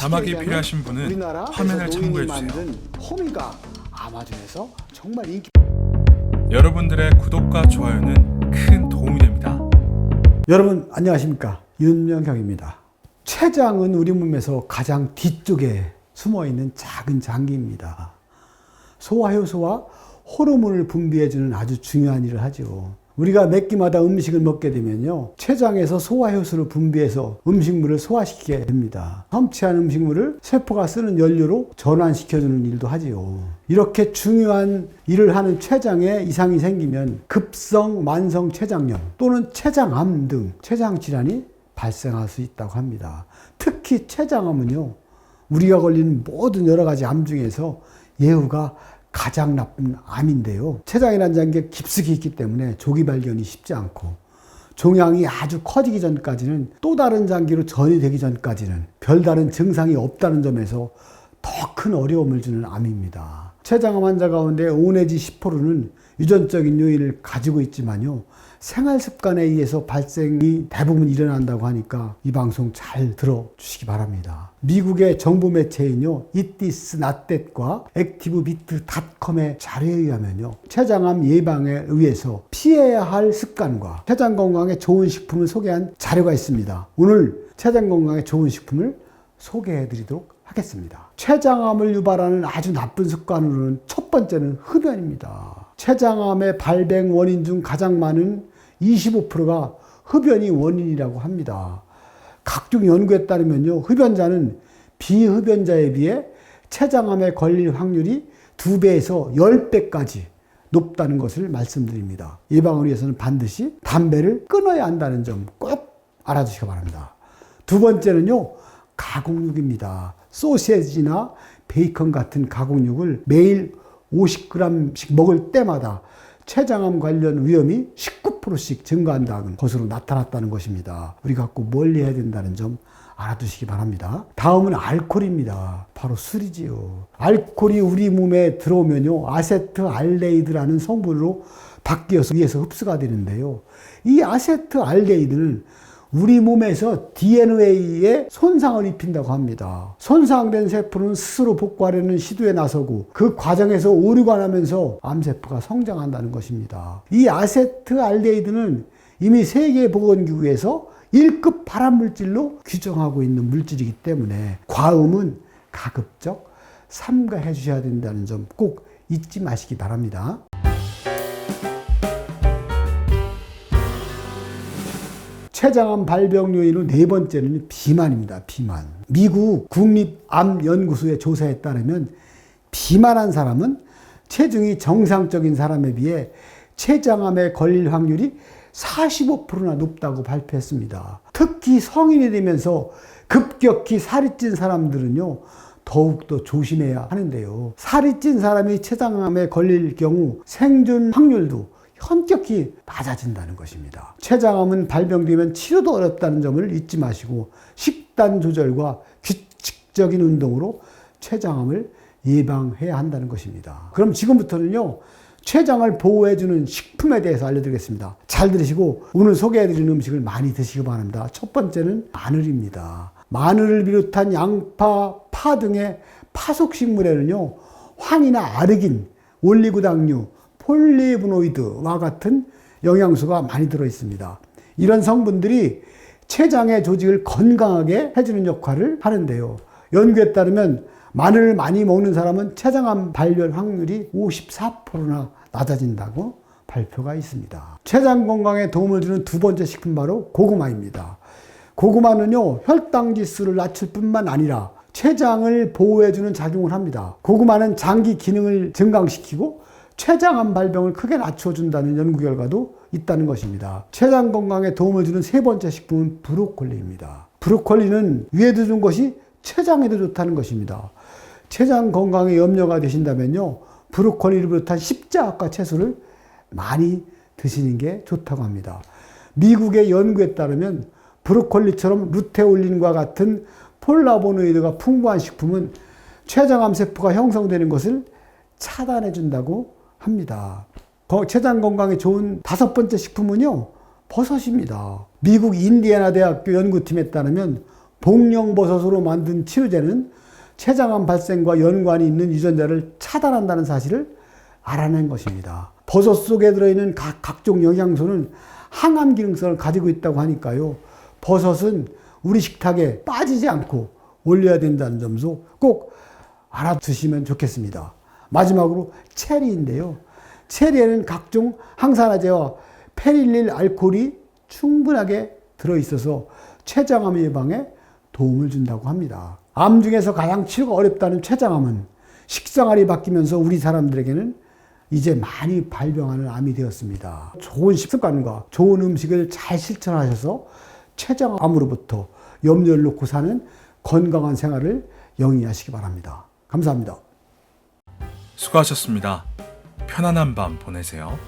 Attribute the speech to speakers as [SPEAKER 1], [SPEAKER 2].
[SPEAKER 1] 자막이 필요하신 분은 화면을 참고해 주세요.
[SPEAKER 2] 호미가 아마존에서 정말 인기
[SPEAKER 1] 여러분들의 구독과 좋아요는 큰 도움이 됩니다.
[SPEAKER 2] 여러분 안녕하십니까 윤명경입니다. 췌장은 우리 몸에서 가장 뒤쪽에 숨어 있는 작은 장기입니다. 소화효소와 호르몬을 분비해주는 아주 중요한 일을 하죠. 우리가 몇 끼마다 음식을 먹게 되면요. 췌장에서 소화효소를 분비해서 음식물을 소화시키게 됩니다. 섭취한 음식물을 세포가 쓰는 연료로 전환시켜주는 일도 하지요. 이렇게 중요한 일을 하는 췌장에 이상이 생기면 급성 만성 췌장염 또는 췌장암 등 췌장 질환이 발생할 수 있다고 합니다. 특히 췌장암은요. 우리가 걸리는 모든 여러 가지 암 중에서 예후가 가장 나쁜 암인데요. 췌장이라는 장기가 깊숙이 있기 때문에 조기 발견이 쉽지 않고 종양이 아주 커지기 전까지는 또 다른 장기로 전이 되기 전까지는 별다른 증상이 없다는 점에서 더 큰 어려움을 주는 암입니다. 췌장암 환자 가운데 5 내지 10%는 유전적인 요인을 가지고 있지만요. 생활 습관에 의해서 발생이 대부분 일어난다고 하니까 이 방송 잘 들어주시기 바랍니다. 미국의 정부 매체인요, 이티스 나댓과 액티브비트닷컴의 자료에 의하면요, 췌장암 예방에 의해서 피해야 할 습관과 췌장 건강에 좋은 식품을 소개한 자료가 있습니다. 오늘 췌장 건강에 좋은 식품을 소개해 드리도록 하겠습니다. 췌장암을 유발하는 아주 나쁜 습관으로는 첫 번째는 흡연입니다. 췌장암의 발병 원인 중 가장 많은 25%가 흡연이 원인이라고 합니다. 각종 연구에 따르면요, 흡연자는 비흡연자에 비해 췌장암에 걸릴 확률이 2배에서 10배까지 높다는 것을 말씀드립니다. 예방을 위해서는 반드시 담배를 끊어야 한다는 점 꼭 알아두시기 바랍니다. 두 번째는요, 가공육입니다. 소시지나 베이컨 같은 가공육을 매일 50g씩 먹을 때마다 췌장암 관련 위험이 19%씩 증가한다는 것으로 나타났다는 것입니다. 우리가 꼭 멀리 해야 된다는 점 알아두시기 바랍니다. 다음은 알코올입니다. 바로 술이지요. 알코올이 우리 몸에 들어오면요. 아세트 알데히드라는 성분으로 바뀌어서 위에서 흡수가 되는데요. 이 아세트 알데히드는 우리 몸에서 DNA에 손상을 입힌다고 합니다. 손상된 세포는 스스로 복구하려는 시도에 나서고 그 과정에서 오류가 나면서 암세포가 성장한다는 것입니다. 이 아세트 알데히드는 이미 세계보건기구에서 1급 발암물질로 규정하고 있는 물질이기 때문에 과음은 가급적 삼가해 주셔야 된다는 점 꼭 잊지 마시기 바랍니다. 췌장암 발병 요인은 네 번째는 비만입니다. 비만. 미국 국립암연구소의 조사에 따르면 비만한 사람은 체중이 정상적인 사람에 비해 췌장암에 걸릴 확률이 45%나 높다고 발표했습니다. 특히 성인이 되면서 급격히 살이 찐 사람들은요, 더욱더 조심해야 하는데요. 살이 찐 사람이 췌장암에 걸릴 경우 생존 확률도 현격히 낮아진다는 것입니다. 췌장암은 발병되면 치료도 어렵다는 점을 잊지 마시고 식단 조절과 규칙적인 운동으로 췌장암을 예방해야 한다는 것입니다. 그럼 지금부터는요. 췌장을 보호해주는 식품에 대해서 알려드리겠습니다. 잘 들으시고 오늘 소개해드리는 음식을 많이 드시기 바랍니다. 첫 번째는 마늘입니다. 마늘을 비롯한 양파, 파 등의 파속식물에는요. 황이나 아르긴, 올리고당류, 폴리브노이드와 같은 영양소가 많이 들어 있습니다. 이런 성분들이 췌장의 조직을 건강하게 해주는 역할을 하는데요. 연구에 따르면 마늘을 많이 먹는 사람은 췌장암 발병 확률이 54%나 낮아진다고 발표가 있습니다. 췌장 건강에 도움을 주는 두 번째 식품 바로 고구마입니다. 고구마는요, 혈당 지수를 낮출 뿐만 아니라 췌장을 보호해주는 작용을 합니다. 고구마는 장기 기능을 증강시키고 췌장암 발병을 크게 낮춰준다는 연구 결과도 있다는 것입니다. 췌장 건강에 도움을 주는 세 번째 식품은 브로콜리입니다. 브로콜리는 위에도 좋은 것이 췌장에도 좋다는 것입니다. 췌장 건강에 염려가 되신다면요. 브로콜리를 비롯한 십자학과 채소를 많이 드시는 게 좋다고 합니다. 미국의 연구에 따르면 브로콜리처럼 루테올린과 같은 폴라보노이드가 풍부한 식품은 췌장암 세포가 형성되는 것을 차단해 준다고 합니다. 췌장 건강에 좋은 다섯 번째 식품은요, 버섯입니다. 미국 인디애나 대학교 연구팀에 따르면 복령버섯으로 만든 치료제는 췌장암 발생과 연관이 있는 유전자를 차단한다는 사실을 알아낸 것입니다. 버섯 속에 들어있는 각, 각종 영양소는 항암 기능성을 가지고 있다고 하니까요. 버섯은 우리 식탁에 빠지지 않고 올려야 된다는 점도 꼭 알아두시면 좋겠습니다. 마지막으로 체리인데요. 체리에는 각종 항산화제와 페릴릴 알코올이 충분하게 들어있어서 췌장암 예방에 도움을 준다고 합니다. 암 중에서 가장 치료가 어렵다는 췌장암은 식생활이 바뀌면서 우리 사람들에게는 이제 많이 발병하는 암이 되었습니다. 좋은 식습관과 좋은 음식을 잘 실천하셔서 췌장암으로부터 염려를 놓고 사는 건강한 생활을 영위하시기 바랍니다. 감사합니다.
[SPEAKER 1] 수고하셨습니다. 편안한 밤 보내세요.